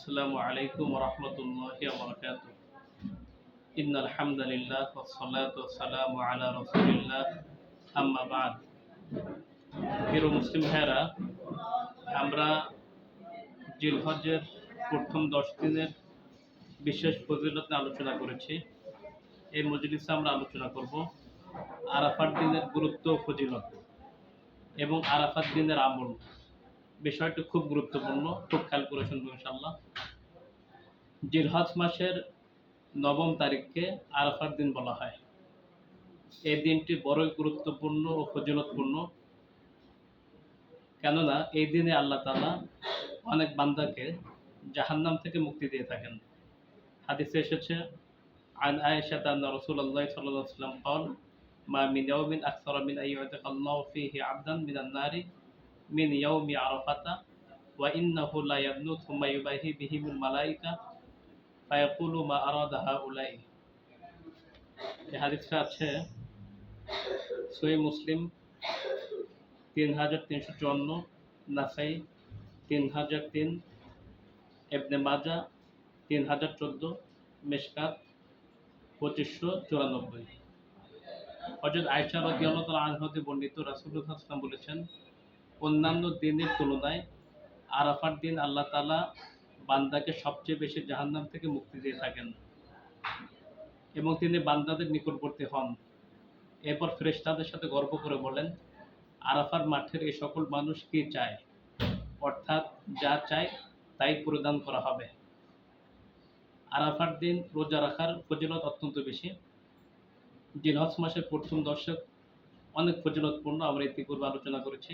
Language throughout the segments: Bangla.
السلام عليكم ورحمة الله وبركاته إن الحمد لله والصلاة والسلام على رسول الله أما بعد প্রিয় মুসলিম ভাইরা আমরা জিলহজের প্রথম দশ দিনের বিশেষ ফজিলত নিয়ে আলোচনা করেছি এই মজলিসে আমরা আলোচনা করব আরাফাত দিনের গুরুত্ব ও ফজিলত এবং আরাফাত দিনের আমল বিষয়টি খুব গুরুত্বপূর্ণ খুব খেয়াল করে শুনবো ইনশাল্লাহ জিলহজ মাসের নবম তারিখকে আরাফার দিন বলা হয় এই দিনটি বড়ই গুরুত্বপূর্ণ ও ফজিলতপূর্ণ কেননা এই দিনে আল্লাহ তালা অনেক বান্দাকে জাহান্নাম থেকে মুক্তি দিয়ে থাকেন হাদিসে এসেছে عن عائشة أن رسول الله صلى الله عليه وسلم قال ما من يوم أكثر من أن يعتق الله فيه عبدا من النار মিন ইয়াউমি আরাফাতা ওয়া ইন্নাহু লা ইয়াবনু থুম্মা ইউবাহি বিহিমুল মালাইকা ফায়াকুলু মা আরাদা হাউলাই এই হাদিসটা আছে সহি মুসলিম তিন হাজার তিনশো চুয়ান্ন, নাসাই তিন হাজার তিন এবনে মাজা তিন হাজার চোদ্দ, মেশকাত পঁচিশশো চুরানব্বই। হজরত আয়সা রাজি আল্লাহ তালা আনহতে বর্ণিত রাসুল্লাহ ইসলাম বলেছেন অন্যান্য দিনের তুলনায় আরাফার দিন আল্লাহ তালা বান্দাকে সবচেয়ে বেশি জাহান্নাম থেকে মুক্তি দিয়ে থাকেন এবং তিনি বান্দাদের নিকটবর্তী হন। এরপর ফ্রেশতাদের সাথে গর্ব করে বলেন, আরাফার মাঠের এই সকল মানুষ কি চায়? অর্থাৎ যা চায় তাই প্রদান করা হবে। আরাফার দিন রোজা রাখার ফজিলত অত্যন্ত বেশি। জিলহজ মাসের প্রথম দর্শক অনেক ফজিলতপূর্ণ আমরা ইতিপূর্বে আলোচনা করেছি।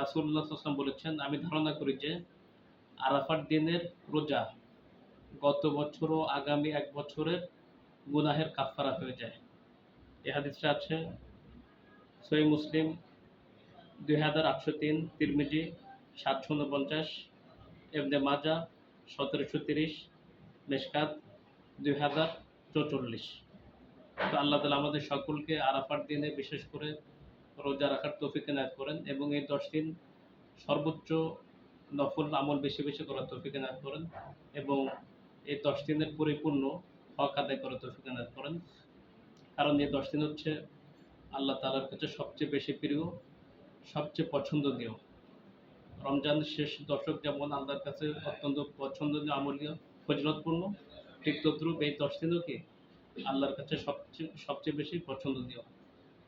রাসুল্লাহ আসলাম বলেছেন, আমি ধারণা করি যে আরাফার দিনের রোজা গত বছর ও আগামী এক বছরের গুনাহের কাফারা হয়ে যায়। এ হাদিসটা আছে সই মুসলিম, দুই হাজার আটশো তিন, তিরমিজি সাতশো উনপঞ্চাশ এমনি মাজা সতেরোশো তিরিশ, মেশকাত দুই হাজার চৌচল্লিশ। তো আল্লাহ তালা আমাদের সকলকে আরাফার দিনে বিশেষ করে রোজা রাখার তৌফিক এনায়ত করেন এবং এই দশ দিন সর্বোচ্চ নফল আমল বেশি বেশি করার তৌফিক এনায়ত করেন এবং এই দশ দিনের পরিপূর্ণ হক আদায় করার তৌফিক এনায়ত করেন। কারণ এই দশ দিন হচ্ছে আল্লাহ তালার কাছে সবচেয়ে বেশি প্রিয়, সবচেয়ে পছন্দনীয়। রমজান শেষ দশক যেমন আল্লাহর কাছে অত্যন্ত পছন্দনীয় আমলীয়, ফজিলতপূর্ণ, ঠিক তদ্রুপ এই দশ দিনও কি আল্লাহর কাছে সবচেয়ে সবচেয়ে বেশি পছন্দনীয়।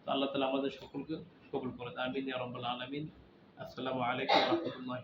তো আল্লাহ তালা আমাদের সকলকে কবুল করে আমিন রব্বাল আসসালামু আলাইকুম রহমতুল্লাহ